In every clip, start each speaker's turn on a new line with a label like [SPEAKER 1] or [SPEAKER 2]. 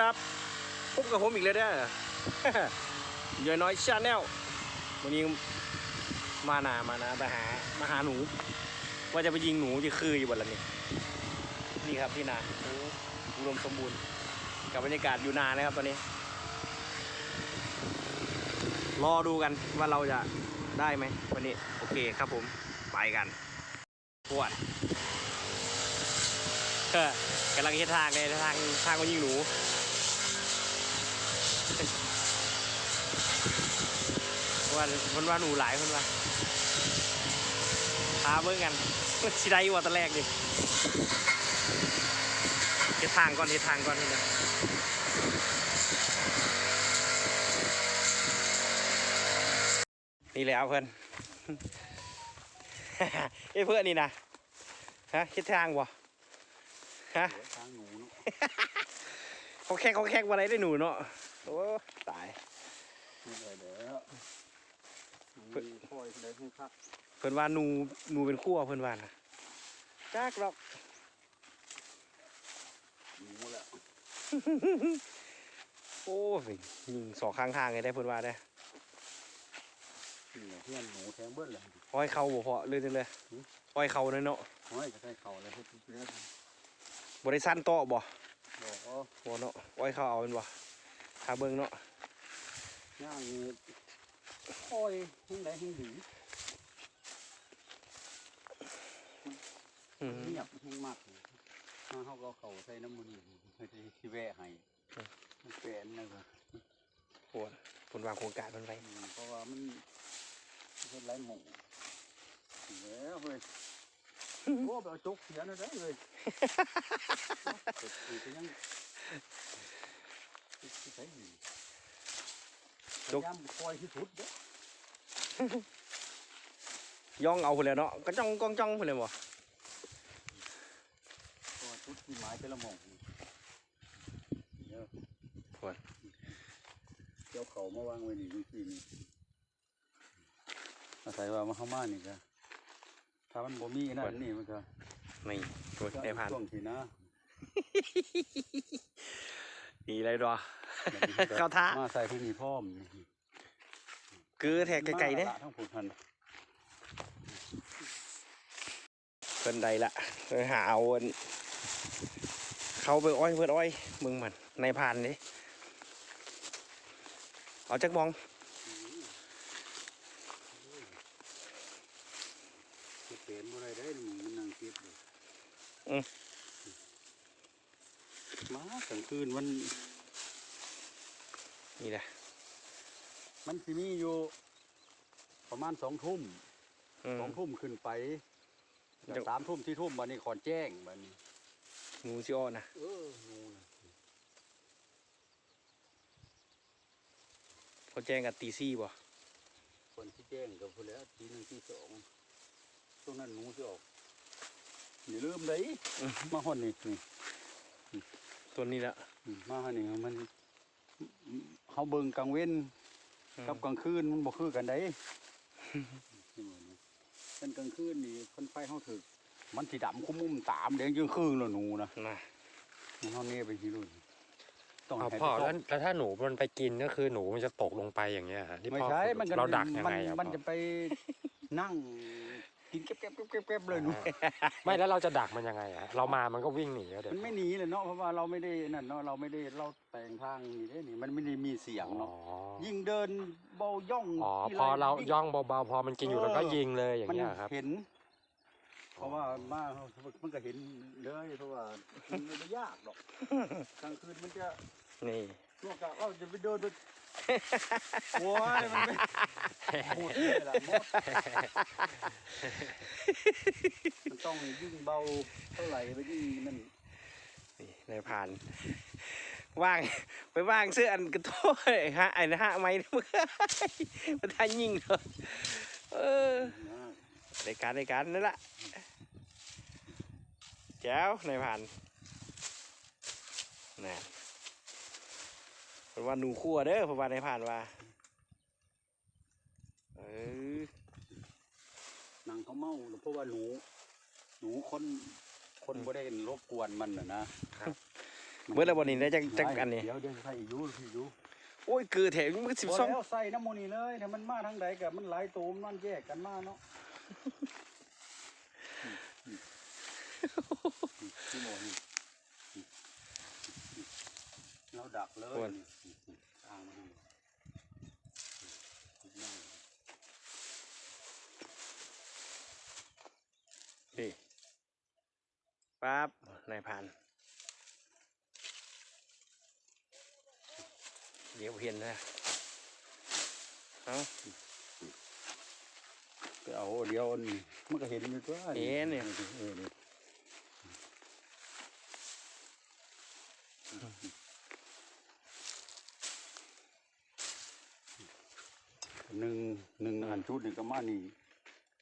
[SPEAKER 1] ครับพบกับผมอีกแล้วเด้อเยอะน้อยชาแนลวันนี้มานามานาไปหามาหาหนู ว่าจะไปยิงหนูจะคืออยู่บนละนี่นี่ครับที่นาโอ้อุดมสมบูรณ์กับบรรยากาศอยู่นานะครับตอนนี้ รอดูกันว่าเราจะได้ไหมวันนี้โอเคครับผมไปกันปวดเออกำลังเฮ็ดทางเลยทางทางก็ยิงหนู ว่ามันว่าหนูหลายคนว่าพาเบิ่งกันสิได้อยู่ว่าตอนแรกดิเฮ็ดทางก่อนเฮ็ดทางก่อนนี่นะนี่แหล้วเพื่อนเอ้ยเพื่อนนี่นะฮะเฮ็ดทางบ่ฮะ
[SPEAKER 2] ทางหนูเนาะ
[SPEAKER 1] เขาแค่เขาแค่อะไรได้หนูเนาะ โอ้ตาย
[SPEAKER 2] ไม่ได้เด้อมันมีคอยได้ให้คัก
[SPEAKER 1] เพิ่นว่าหนูหนูเป็นขั้วเพิ่นว่านะจักหรอก
[SPEAKER 2] หนูแหละ
[SPEAKER 1] โอ้ยยิงสองข้างทางไงได้เพิ่นว่าได้
[SPEAKER 2] นี่เพื่อนหนูแทงเบิ้ลเลย
[SPEAKER 1] ห้อยเข่าบ่พอเลยจังเลยห้อยเข่าเนาะเนาะ
[SPEAKER 2] ห้อยจะใส่เข่าเลยเพื่อนเพื่อน
[SPEAKER 1] บ่ได้สั้นโตะบ่
[SPEAKER 2] บอกว่า
[SPEAKER 1] บ่เนาะห้อยเข่าเอาเป็นบ่ ถ้าเบิ่งเนาะ
[SPEAKER 2] ย่างนี้คอยให้ได้ให้ดี
[SPEAKER 1] อืม
[SPEAKER 2] เงียบให้มากถ้าเขาก็เข่าใส่น้ำมันนี่เพื่อที่แวะให้มันแปลนนะครับ
[SPEAKER 1] โหเพิ่นวางโครงการเพิ่นไว้
[SPEAKER 2] อืมเพราะว่ามันเฮ็ดไรหมูแล้วเฮ้ยโอ้ไปเอาจกเสียนะได้เลยเก็บก็ยัง ที่ใส่อยู่พยายามปล่อยที่สุดเด้อย่
[SPEAKER 1] องเอาพุ่นแหล้วเนาะก็จ้องกองจ้องพุ่นเลยบ่
[SPEAKER 2] ปล่อยชุดที่ไม้แต่ละหม่องเดี๋ยวเจ้าเขามาวางไว้นี่วิธีนี้อาศัยว่ามาเข้ามานี่ก็ถ้ามันบ่มีนั่นนี่มันก็
[SPEAKER 1] นี่โอ้ยได้ผ่าน
[SPEAKER 2] ช่วงที่นะ
[SPEAKER 1] ดีเลยดอ
[SPEAKER 2] แบบนี้ก็
[SPEAKER 1] เข้าท่า
[SPEAKER 2] มาใส่ที่นี่พร้อม
[SPEAKER 1] คือแทกไกลๆเด้
[SPEAKER 2] มาละทั้งผุดพัน
[SPEAKER 1] เพิ่นใดละไปหาเอาอันเขาไปอ้อยเพิ่นอ้อยมึงมันในพานนี่เอาจักมอง
[SPEAKER 2] เปลี่ยนอะไรได้หนูมันนั่งคิดเลย มากลางคืนมัน
[SPEAKER 1] นี่แหละ
[SPEAKER 2] มันสิมีอยู่ประมาณสองทุ่ม
[SPEAKER 1] อืม
[SPEAKER 2] สองทุ่มขึ้นไป
[SPEAKER 1] จัง
[SPEAKER 2] สามทุ่มที่ทุ่มบันนี้ขอนแจ้งบันนี้
[SPEAKER 1] หนูซิอ้อนะ
[SPEAKER 2] เอองูนะ
[SPEAKER 1] เขาแจ้งกันตีซี่บ่
[SPEAKER 2] คนที่แจ้งกับพนแล้วทีหนึ่งที่สองช่วงนั้นหนูจะออกอย่าลืมเลยมาหอนนี่นี่
[SPEAKER 1] ตัวนี้ละ
[SPEAKER 2] อืมมาหอนนี่มันเขาเบิ่งกลางเว้น
[SPEAKER 1] อืม
[SPEAKER 2] กับกลางคืนมันบ่คือกันได้เป็นกลางคืนนี่คนไฟเขาถึก มันสีดำคุ้มมุมตามแดงยิ่งคืนแล้วหนูนะ
[SPEAKER 1] นะ
[SPEAKER 2] มันเขาเน่ไปที่รุ่นต้อง
[SPEAKER 3] เอา
[SPEAKER 2] ให้
[SPEAKER 3] พ่อ
[SPEAKER 2] ไป
[SPEAKER 3] แล้วแล้วถ้าหนูมันไปกินก็คือหนูมันจะตกลงไปอย่างเงี้ยฮะที่
[SPEAKER 2] ไม่
[SPEAKER 3] พ่อ
[SPEAKER 2] ใช่มันก็
[SPEAKER 3] เราดักยังไง
[SPEAKER 2] มัน
[SPEAKER 3] อะ
[SPEAKER 2] มัน
[SPEAKER 3] พ่อ
[SPEAKER 2] จะไปนั่ง กินเก็บเก็บเก็บเก็บเก็บเลยหนู
[SPEAKER 3] ไม่แล้วเราจะดักมันยังไงอะเรามามันก็วิ่งหนีอะเดี๋ยว
[SPEAKER 2] มันไม่หนีเลยเนาะเพราะว่าเราไม่ได้นั่นเนาะเราไม่ได้เราแต่งทางนี่ได้นี่มันไม่ได้มีเสียง
[SPEAKER 3] อ๋อ
[SPEAKER 2] เนาะยิ่งเดินเบาย่อง
[SPEAKER 3] อ๋อ
[SPEAKER 2] ที่
[SPEAKER 3] พอเรา
[SPEAKER 2] วิ่
[SPEAKER 3] ย่องเบาๆพอมันกินอยู่แล้วก็ยิงเลยอย่าง
[SPEAKER 2] มัน
[SPEAKER 3] เงี้ยครับ
[SPEAKER 2] เห็น เพราะว่ามามันก็เห็นเลยเพราะว่ามันไม่ได้ยากหรอกกลางคืนมันจะ
[SPEAKER 1] นี่
[SPEAKER 2] นอกจากเราจะไปเดินไป โว้ยมันไม่หมดเลยล่ะหมดมันต้องยิ่งเบาเท่าไหร่ไปยิ่งนั่น
[SPEAKER 1] นี่ในผ่านว่างไปว่างเสื้ออันกระโต้ยฮะไอ้นะฮะไม่เมึงมันทันยิงเลยเออในการในการนั่นแหละแจ้วในผ่านน่ะ เป็นว่าหนูคั่วเด้อเพราะว่าในผ่านว่าเออ
[SPEAKER 2] นางเขาเมาเพราะว่าหนู หนูคนคนบ่ได้รบกวนมันน่ะนะ
[SPEAKER 1] เบิดแล้วบ่นี่ได้จักจักอันนี้
[SPEAKER 2] เดี๋ยวเดี๋ยวใส่อีกอยูอีกอยู
[SPEAKER 1] โอ้ยคือแถมมันสิบ
[SPEAKER 2] พอ
[SPEAKER 1] สอง
[SPEAKER 2] แล้วใส่น้ำมูนี่เลยถ้ามันมาทางใดกับมันหลายตูมมันแยกกันมาเนาะที่โมนี่เรา ดักเลยนี่อ่างมันนี่
[SPEAKER 1] นี่ปั๊บนายพรานเดี๋ยวเห็นนะเอา
[SPEAKER 2] ไปเอาเดียวนี่มันก็เห็นอยู่ตัว
[SPEAKER 1] เห็นเนี่ย
[SPEAKER 2] เออนี่ หนึ่งหนึ่งอันชุดนี่ก็มานี่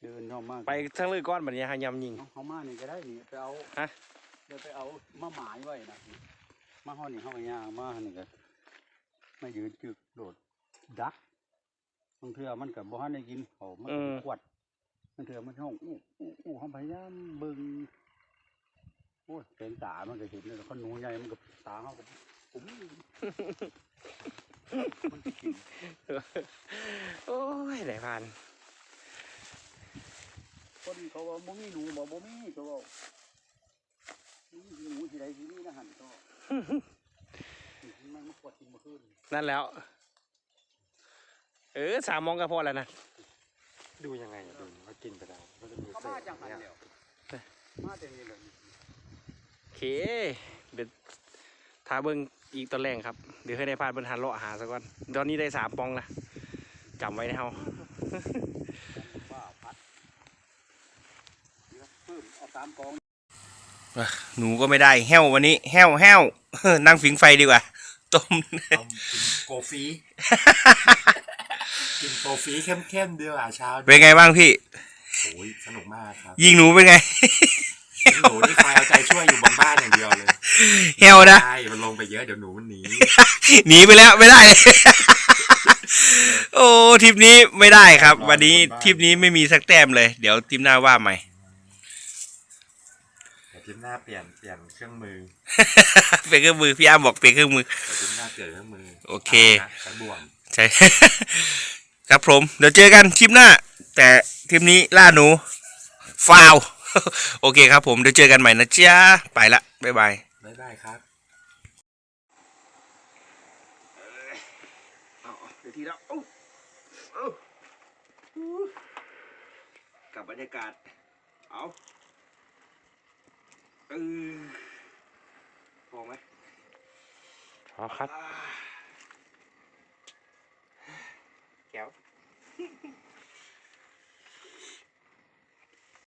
[SPEAKER 2] เดินเข้ามา
[SPEAKER 1] ไปทั้งเลยก้อนบัดนี้หายำยิง
[SPEAKER 2] เอาเขามานี่ก็ได้นี่ไปเอา
[SPEAKER 1] ฮะ
[SPEAKER 2] เดี๋ยวไปเอามาหมายไว้นะมาห้อนี่เข้าไปย่างมานี่ก็ไม่ยืนจึกโดดดักบางเทื่อมันกับบ่ฮันได้กินเขามันก็ขวดบางเทื่อมันห้องอู้อู้อู้เขาพยายามเบิ่งโอ้ยเป็นตามันก็เห็นเลยเขาหนูใหญ่มันก็ตาเขาก็ผมมันสิกิน
[SPEAKER 1] โอ้ยนายพราน
[SPEAKER 2] คนเขาว่าบ่มีหนูบ่บ่มีเขาว่ามีหนูที่ใดที่นี่นะหันก็มันมาขวดกินเมื่อคืน
[SPEAKER 1] นั่นแล้ว เออสามโมองก็พอแล้วนะ
[SPEAKER 3] ดูยังไงอะดูเขากินไปแล้วก็จะมี
[SPEAKER 2] เขา
[SPEAKER 3] เศ
[SPEAKER 2] มา
[SPEAKER 3] ษ
[SPEAKER 2] จังหัน
[SPEAKER 3] เนี่ย
[SPEAKER 2] เดียวมาแต่นี่เลย
[SPEAKER 1] โอเคเดี๋ยวทาเบิ้ง อีกตอนแรกครับ เดี๋ยวให้นายพรานเบิ้งหันเลาะหาซะก่อนตอนนี้ได้สามปองละจำไว้นะเฮา
[SPEAKER 2] ว่าพัดเดี๋ยวเพิ่มเอาสามกอง
[SPEAKER 1] หนูก็ไม่ได้แห้ววันนี้ แห้วแห้วนั่งฟิงไฟดีกว่า ต้ม
[SPEAKER 3] เอากินโกฟีกินโกฟีเข้มๆเดียวอะเช้า
[SPEAKER 1] เป็นไงบ้างพี่
[SPEAKER 3] โอ้ยสนุกมากครับ
[SPEAKER 1] ยิงหนูเป็นไง
[SPEAKER 3] หนูนี่คอยเอาใจช่วยอยู่บนบ้านอย่างเดียวเลย
[SPEAKER 1] แห้วนะ
[SPEAKER 3] ใช่มันลงไปเยอะเดี๋ยวหนูมันหนี
[SPEAKER 1] หนีไปแล้วไม่ได้โอ้ทริปนี้ไม่ได้ครับ วันนี้ทริปนี้ไม่มีสักแต้มเลย เดี๋ยวทริปหน้าว่าใหม่
[SPEAKER 3] เดี๋ยวทริปหน้าเปลี่ยนเปลี่ยนเครื่องมือ
[SPEAKER 1] เปลี่ยนเครื่องมือพี่อาร์มบอกเปลี่ยนเครื่องมือ
[SPEAKER 3] เดี๋ยวทริปหน้าเปลี่ยนเครื่องมือ
[SPEAKER 1] โอเคา
[SPEAKER 3] นะใช้บ่วง
[SPEAKER 1] ใช่ครับผมเดี๋ยวเจอกันทริปหน้า แต่ทริปนี้ล่าหนูฟาว โอเคครับผมเดี๋ยวเจอกันใหม่นะจ๊ะไปละบ๊ายบาย
[SPEAKER 3] บ๊ายบายครับ
[SPEAKER 1] เอาเดี๋ยวทีแล้วเอาเอากับบรรยากาศ เอาเออพอไหม
[SPEAKER 3] อ๋อครับ
[SPEAKER 1] แก้ว